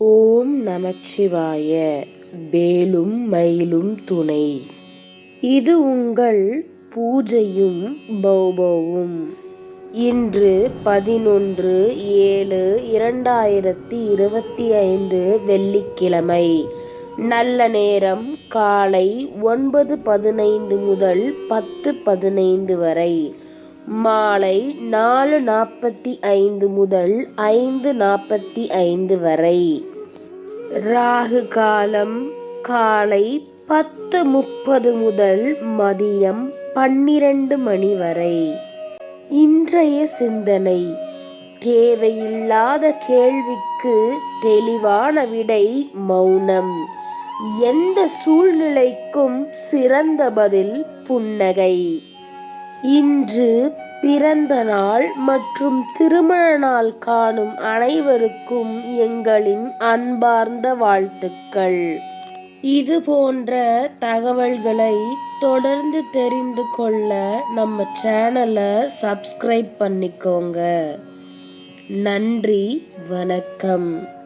ஓம் நமச்சிவாய. வேலும் மயிலும் துணை. இது உங்கள் பூஜையும் பௌபவும். இன்று பதினொன்று ஏழு இரண்டாயிரத்தி இருபத்தி ஐந்து வெள்ளிக்கிழமை. நல்ல நேரம் காலை ஒன்பது பதினைந்து முதல் பத்து பதினைந்து வரை. மாலை நாலு நாற்பத்தி ஐந்து முதல் ஐந்து நாற்பத்தி ஐந்து வரை. ராகு காலம் காலை பத்து முப்பது முதல் மதியம் பன்னிரண்டு மணி வரை. இன்றைய சிந்தனை தேவையில்லாத கேள்விக்கு தெளிவான விடை மௌனம். எந்த சூழ்நிலைக்கும் சிறந்த பதில் புன்னகை. இன்று பிறந்த நாள் மற்றும் திருமண நாள் காணும் அனைவருக்கும் எங்களின் அன்பார்ந்த வாழ்த்துக்கள். இது போன்ற தகவல்களை தொடர்ந்து தெரிந்து கொள்ள நம்ம சேனலை சப்ஸ்கிரைப் பண்ணிக்கோங்க. நன்றி வணக்கம்.